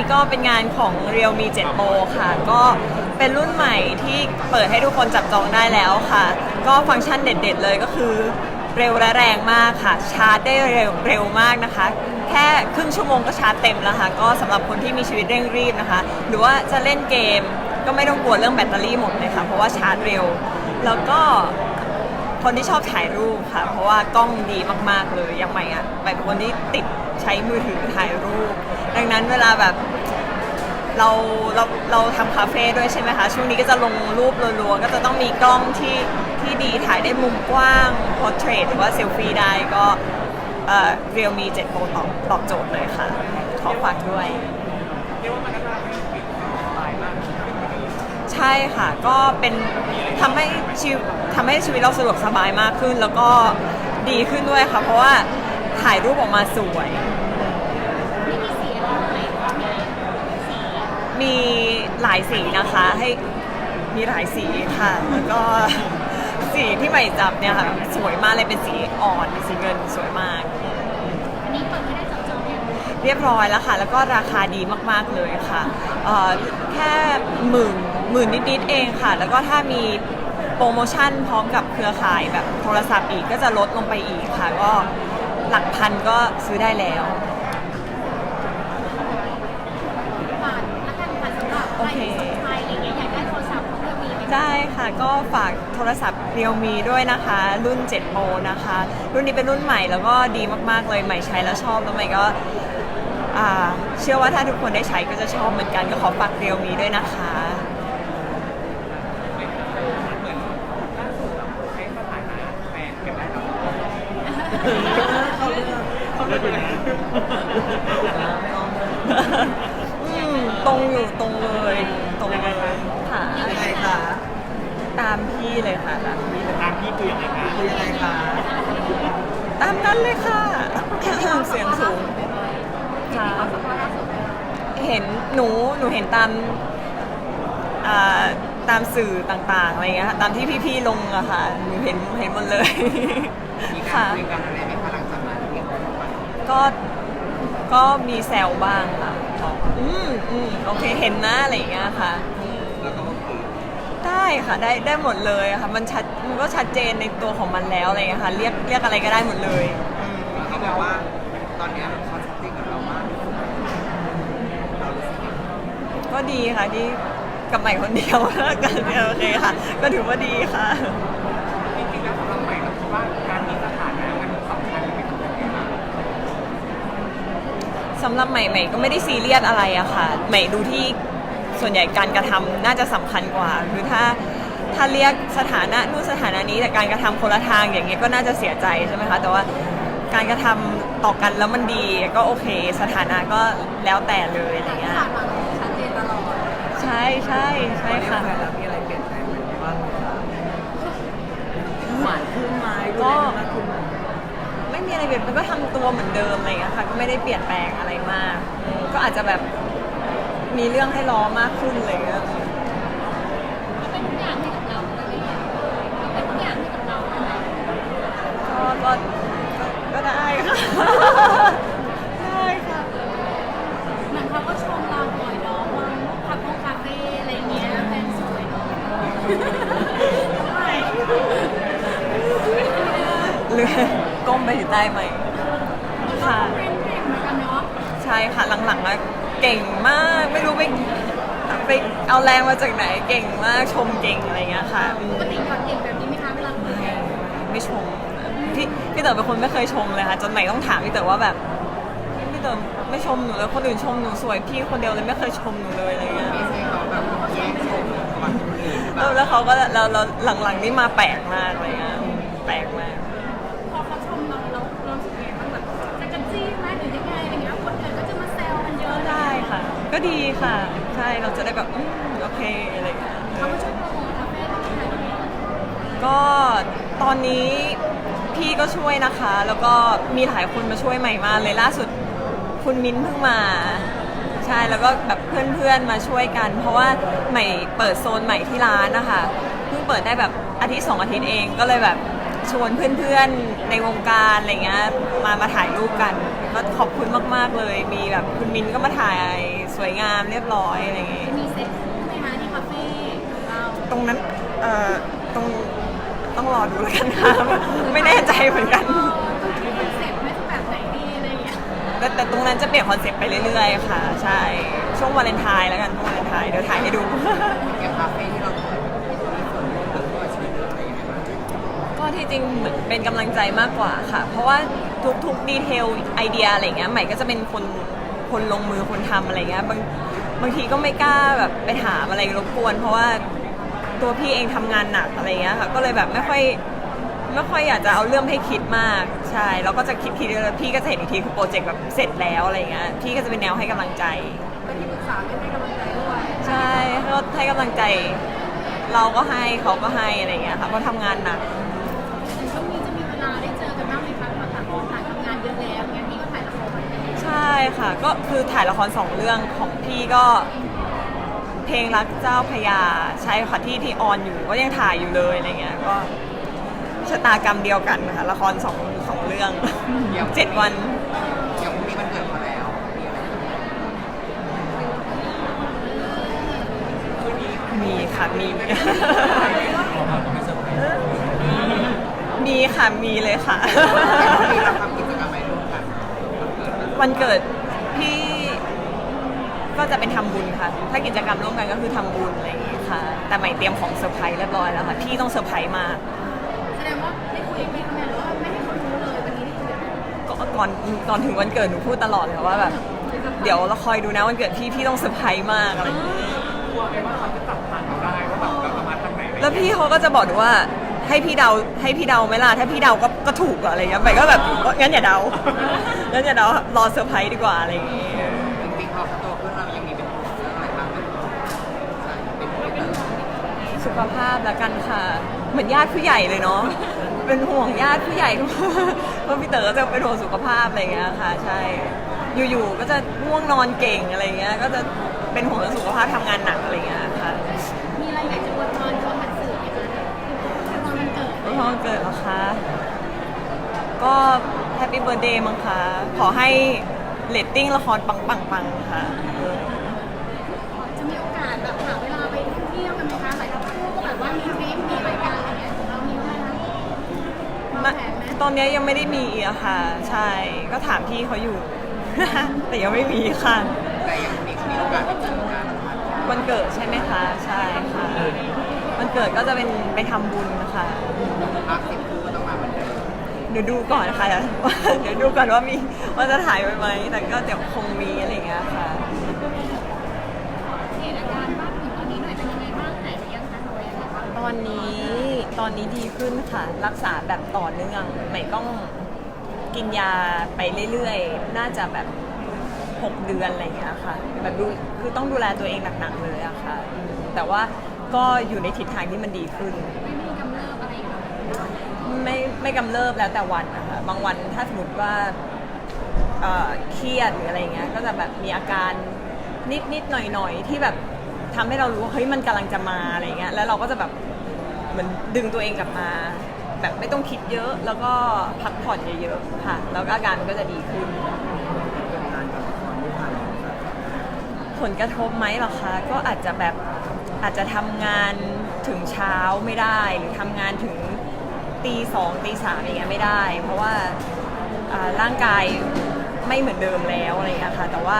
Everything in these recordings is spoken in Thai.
นี้ก็เป็นงานของ Realme 7 Pro ค่ะ ก็เป็นรุ่นใหม่ที่เปิดให้ทุกคนจับจองได้แล้วค่ะ ก็ฟังก์ชันเด็ดๆเลยก็คือเร็วและแรงมากค่ะ ชาร์จได้เร็วเร็วมากนะคะ แค่ครึ่งชั่วโมงก็ชาร์จเต็มแล้วค่ะ ก็สำหรับคนที่มีชีวิตเร่งรีบนะคะ หรือว่าจะเล่นเกมก็ไม่ต้องกลัวเรื่องแบตเตอรี่หมดเลยค่ะ เพราะว่าชาร์จเร็ว แล้วก็ คนที่ชอบถ่ายรูปค่ะ เพราะว่ากล้องดีมากๆเลยอย่างใหม่อะใหม่เป็นคนที่ติดใช้มือถือถ่ายรูป ดังนั้นเวลาแบบเราเราเราทำคาเฟ่ด้วยใช่ไหมคะ ช่วงนี้ก็จะลงรูปรัวๆก็จะต้องมีกล้องที่ที่ดีถ่ายได้มุมกว้างพอร์เทรตหรือว่าเซลฟี่ได้ก็เรียลมี7 Pro ตอบตอบโจทย์เลยค่ะ ขอฝากด้วย ใช่ค่ะ ก็เป็นทำให้ชีวิตทำให้ชีวิตเราสะดวกสบายมากขึ้น แล้วก็ดีขึ้นด้วยค่ะ เพราะว่าถ่ายรูปออกมาสวย ไม่มีสีอะไรใหม่ก็มีสีมีหลายสีนะคะให้มีหลายสีค่ะ แล้วก็ สีที่ใหม่จับเนี่ยค่ะ สวยมากเลยเป็นสีอ่อนเป็นสีเงินสวยมาก อันนี้เปิดไม่ได้จับจอง เนี่ยเรียบร้อยแล้วค่ะ แล้วก็ราคาดีมากๆเลยค่ะเอ่อแค่หมื่นหมื่นนิดๆเองค่ะ แล้วก็ถ้ามีโปรโมชั่นพร้อมกับเครือข่ายแบบโทรศัพท์อีกก็จะลดลงไปอีกค่ะ ก็หลักพันก็ซื้อได้แล้วผ่านแล้วกันผ่านสำหรับใครที่สนใจอะไรเงี้ยอยากได้โทรศัพท์ของเธอมีไหมคะได้ค่ะก็ฝากโทรศัพท์ Realme ด้วยนะคะ รุ่น7 Pro นะคะ รุ่นนี้เป็นรุ่นใหม่แล้วก็ดีมาก ๆ เลยใหม่ใช้แล้วชอบแล้วใหม่ก็ อ่าเชื่อว่าถ้าทุกคนได้ใช้ก็จะชอบเหมือนกันก็ขอฝาก Realme ด้วยนะคะ อืมตรงอยู่ตรงเลยตรงเลยค่ะยังไงคะตามพี่เลยค่ะตามพี่เลยตามพี่คือยังไงคะคือยังไงคะตามนั้นเลยค่ะ เสียงสูง ค่ะเห็นหนูหนูเห็นตามอ่าตามสื่อต่างๆอะไรเงี้ยค่ะตามที่พี่ๆลงอะค่ะหนูเห็นเห็นหมดเลยมีการค่ะคุยกันอะไรไหมคะหลังจากนั้นที่เขาบอกว่าก็ก็มีแซวบ้างค่ะบอกอืมอืมโอเคเห็นนะอะไรอย่างเงี้ยค่ะอืมแล้วก็คือได้ค่ะได้ได้หมดเลยค่ะ มันชัดมันก็ชัดเจนในตัวของมันแล้วอะไรอย่างเงี้ยค่ะเรียกเรียกอะไรก็ได้หมดเลยอืมเขาบอกว่าตอนเนี้ยเขาชัดเจนกับเรามากที่สุดเรารู้สึกยังไง ก็ดีค่ะที่กับใหม่คนเดียวแล้วกันเนี่ยโอเคค่ะ ก็ถือว่าดีค่ะ จริงๆแล้วสำหรับใหม่เราคิดว่าการมีสถานะมันสำคัญหรือไม่สำคัญยังไงบ้างสำหรับใหม่ใหม่ก็ไม่ได้ซีเรียสอะไรอะค่ะ ใหม่ดูที่ส่วนใหญ่การกระทำน่าจะสำคัญกว่า คือถ้าถ้าเรียกสถานะนู่นสถานะนี้แต่การกระทำคนละทางอย่างเงี้ยก็น่าจะเสียใจใช่ไหมคะ แต่ว่าการกระทำต่อกันแล้วมันดีก็โอเค สถานะก็แล้วแต่เลยอะไรเงี้ย ช่ใช่ใช่ค่ะแต่แล้วมีอะไรเปลี่ยนแปลงไหมบ้างคะหวานขึ้นไหมดูแลกันมากขึ้นไหมไม่มีอะไรเปลี่ยนมันก็ทำตัวเหมือนเดิมอะไรเงี้ยค่ะ ก็ไม่ได้เปลี่ยนแปลงอะไรมากอืมก็อาจจะแบบมีเรื่องให้ล้อมากขึ้นอะไรเลย ก็เป็นทุกอย่างให้กับเราเลยก็เป็นทุกอย่างให้กับเราเลย ก็ก็ก็ก็ได้ค่ะ ได้ค่ะ เหมือนเขาก็ชมเราบ่อยเนาะว่าขับห้องคาเฟ่อะไรเงี้ยแฟนสวยเนาะใช่ เรือ ก้มไปถึงใต้ไหมค่ะเป็นเด็กเหมือนกันเนาะใช่ค่ะหลังๆอะเก่งมากไม่รู้ไปไปเอาแรงมาจากไหนเก่งมากชมเก่งอะไรเงี้ยค่ะอืปมกติก่อนเก่งแบบนี้ไหมคะเวลาคุยไม่ไม่ชมพี่พี่เต๋อเป็นคนไม่เคยชมเลยค่ะจนใหม่ต้องถามพี่เต๋อว่าแบบพี่เต๋อไม่ชมหนูแล้วคนอื่นชมหนูสวยพี่คนเดียวเลยไม่เคยชมหนูเลยอะไรเงี้ยไม่ใช่เขาแบบแย่งชมก่อนคนอื่นหรือเปแล้ล่าวแล้วเขาก็แล้วแล้วหลังๆนี่มาแปลกมากเลยอะแปลกมาก ก็ดีค่ะ ใช่เราจะได้แบบอืมโอเคอะไรอย่างเงี้ยเขามาช่วยโปรโมทคาเฟ่ที่ไทยเนี่ยก็ตอนนี้พี่ก็ช่วยนะคะ แล้วก็มีหลายคนมาช่วยใหม่มากเลยล่าสุดคุณมิ้นท์เพิ่งมา ใช่แล้วก็แบบเพื่อนๆมาช่วยกัน เพราะว่าใหม่เปิดโซนใหม่ที่ร้านนะคะเพิ่งเปิดได้แบบอาทิตย์สองอาทิตย์เองก็เลยแบบชวนเพื่อนๆในวงการอะไรเงี้ยมามาถ่ายรูปกัน ก็ขอบคุณมาก ๆ เลย มีแบบคุณมิ้นท์ก็มาถ่ายสสวยงามเรียบร้อยอะไรอย่างงี้จะมีเซ็ตคู่ไหมคะที่คาเฟ่ของเราตรงนั้นเอ่อตรงต้องรอดูแล้วกันค่ะไม่แน่ใจเหมือนกัน เออต้องคิดคอนเซ็ปต์ไหม่จะแบบไหนดีอะไรอย่างเงี้ยแต่แต่ตรงนั้นจะเปลี่ยนคอนเซ็ปต์ไปเรื่อยๆ ค่ะ ใช่ ช่วงวาเลนไทน์แล้วกันช่วงวาเลนไทน์เดี๋ยวถ่ายให้ดู อย่างคาเฟ่ที่เราเปิดมีส่วนร่วมกับตัวชีวิตอะไรยังไงบ้างก็ที่จริงเหมือนเป็นกำลังใจมากกว่าค่ะ เพราะว่า ทุกๆดีเทลไอเดียอะไรเงี้ยใหม่ก็จะเป็นคนคนลงมือคนทำอะไรเงี้ยบางบางทีก็ไม่กล้าแบบไปถามอะไรรบกวน เพราะว่าตัวพี่เองทำงานหนักอะไรเงี้ยค่ะก็เลยแบบไม่ค่อยไม่ค่อยอยากจะเอาเรื่องให้คิดมากใช่แล้วก็จะคิดทีเดียวแล้วพี่ก็จะเห็นอีกทีคือโปรเจกต์แบบเสร็จแล้วอะไรเงี้ยพี่ก็จะเป็นแนวให้กำลังใจ เป็นที่ปรึกษาไม่ให้กำลังใจด้วยใช่ก็ให้กำลังใจ เราก็ให้เขาก็ให้อะไรเงี้ยค่ะเพราะทำงานหนัก ค่ะ ก็คือถ่ายละครสองเรื่องของพี่ก็ เพลงรักเจ้าพระยาใช่ค่ะที่ที่ออนอยู่ก็ยังถ่ายอยู่เลยอะไรเงี้ยก็ชะตากรรมเดียวกันค่ะละครสองสองเรื่องเจ็ดวัน อย่างพรุ่งนี้มันเกิดมาแล้วมีอะไรบ้างมีค่ะมี มีค่ะมีเลยค่ะแต่พรุ่งนี้เราทำกิจกรรมอะไรร่วมกัน วันเกิดพี่ก็จะเป็นทำบุญค่ะ ถ้ากิจกรรมร่วมกันก็คือทำบุญอะไรอย่างงี้ค่ะ แต่ใหม่เตรียมของเซอร์ไพรส์เรียบร้อยแล้วค่ะ พี่ต้องเซอร์ไพรส์มาก แสดงว่าได้คุยไหมคะแม่หรือว่าไม่ให้เขารู้เลยวันนี้ได้คุยกับแม่ก็ก่อนก่อนถึงวันเกิดหนูพูดตลอดเลยค่ะว่าแบบเดี๋ยวเราคอยดูนะวันเกิดพี่พี่ต้องเซอร์ไพรส์มากอะไรอย่างงี้กลัวไหมว่าเขาจะจับทางเราได้ว่าแบบเราจะมาทางไหนแล้วพี่เขาก็จะบอกหนูว่า ให้พี่เดาให้พี่เดาไหมล่ะถ้าพี่เดาก็ก็ถูกอะอะไรเงี้ยใหม่ก็แบบงั้นอย่าเดางั้นอย่าเดารอเซอร์ไพรส์ดีกว่าอะไรอย่างงี้จริงๆพอเขาโตขึ้นเรายังมีเป็นห่วงเรื่องอะไรบ้างไหมใช่เป็นห่วงเรื่องสุขภาพแล้วกันค่ะ เหมือนญาติผู้ใหญ่เลยเนาะเป็นห่วงญาติผู้ใหญ่เพราะพี่เต๋อก็จะเป็นห่วงสุขภาพอะไรเงี้ยค่ะใช่ อยู่ๆก็จะง่วงนอนเก่งอะไรเงี้ยก็จะเป็นห่วงเรื่องสุขภาพทำงานหนักอะไรเงี้ย วันเกิดพอเกิดเหรอคะ ก็แฮปปี้เบ t ร์ a เดย์มั้งคะ ขอให้เรตติ้งละครปังๆๆค่ะ จะมีโอกาสแบบหาเวลาไปเที่ยวกันไหมคะหลายคู่ก็แบบว่ามีทริปมีรายการอะไรเงี้ยของเรามีไหมคะวางแผนไหมตอนนี้ยังไม่ได้มีอะค่ะ ใช่ ก็ถามพี่เขาอยู่ แต่ยังไม่มีค่ะ แต่ยังมีมีโอกาสได้เจอกันวันเกิดใช่ไหมคะ ใช่ค่ะวัน เกิดก็จะเป็นไปทำบุญนะคะพักสิบคู่ก็ต้องมาเหมือนเดิมเดี๋ยวดูก่อนค่ะ เดี๋ยวดูก่อนว่ามีว่าจะถ่ายไว้ไหมแต่ก็เดี๋ยวคงมีอะไรอย่างเงี้ยค่ะ เหตุการณ์บ้านถึงตอนนี้หน่อยเป็นยังไงบ้างไหนหรือยังคะหรือว่ายังไงบ้างตอนนี้ตอนนี้ดีขึ้นค่ะ รักษาแบบต่อเนื่องใหม่ต้องกินยาไปเรื่อยๆ น่าจะแบบ 6 เดือนอะไรอย่างเงี้ยค่ะ แบบดูคือต้องดูแลตัวเองหนักๆเลยอะค่ะอืมแต่ว่า ก็อยู่ในทิศทางที่มันดีขึ้น ไม่มีกำเริบอะไรอีกเหรอไม่ไม่กำเริบแล้วแต่วันนะคะบางวันถ้าสมมติว่าเอ่อเครียดหรืออะไรเงี้ยก็จะแบบมีอาการนิดนิดหน่อยหน่อยๆที่แบบทำให้เรารู้ว่าเฮ้ยมันกำลังจะมาอะไรเงี้ยแล้วเราก็จะแบบเหมือนดึงตัวเองกลับมา แบบไม่ต้องคิดเยอะแล้วก็พักผ่อนเยอะๆค่ะ แล้วก็อาการมันก็จะดีขึ้นงานกับละครที่ผ่านมาครับผลกระทบไหมเหรอคะ ก็อาจจะแบบ อาจจะทำงานถึงเช้าไม่ได้หรือทำงานถึงตีสองตีสามอย่างเงี้ยไม่ได้ เพราะว่าร่างกายไม่เหมือนเดิมแล้วอะไรอย่างเงี้ยค่ะ แต่ว่า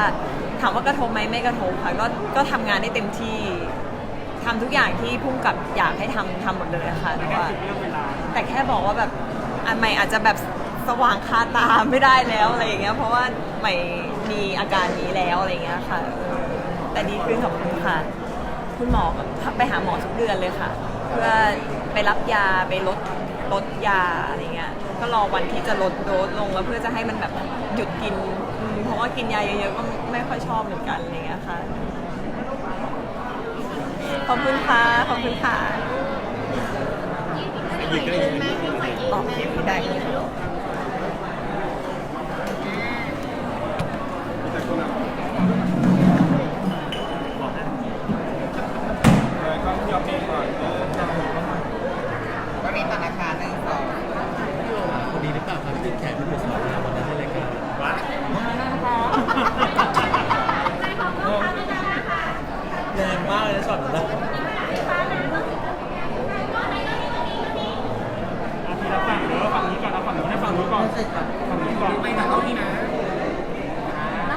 ถามว่ากระทบไหมไม่กระทบค่ะก็ก็ทำงานได้เต็มที่ทำทุกอย่างที่พุ่งกับอยากให้ทำทำหมดเลยะค่ะแต่ว่าเรื่องเวลาแต่แค่บอกว่าแบบอันใหม่อาจจะแบบสว่างคาตาไม่ได้แล้วอะไรอย่างเงี้ยเพราะว่าใหม่มีอาการนี้แล้วอะไรอย่างเงี้ยค่ะแต่ดีขึ้นขอบคุณค่ะ คุณหมอก็ไปหาหมอทุกเดือนเลยค่ะ เพื่อไปรับยาไปลดลดยาอะไรเงี้ยก็รอวันที่จะลดโดสลงแล้วเพื่อจะให้มันแบบหยุดกินอืมเพราะว่ากินยาเยอะๆก็ไม่ค่อยชอบเหมือนกันอะไรเงี้ยค่ะขอบคุณค่ะขอบคุณค่ะยี่สิบแม่ยี่สิบแม่อ๋อได้ลูก่งนก่อนฝั่งนู้ก่อนไปหนักเท่านี้นะ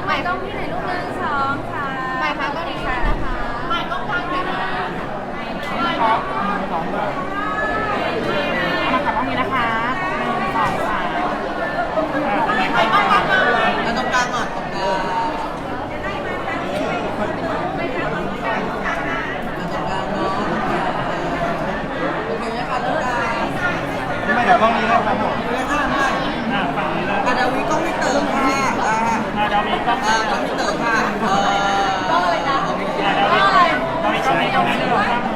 ใหม่ต้องพี่ไหนลูกหนึ่งสองค่ะใหม่ค่ะก็ดีค่ะนะคะใหม่ต้องฟังหน่อยนะใหม่ครับสองเลยมาขับห้องนี้นะคะหนึ่งสองสามใหม่ต้องฟัง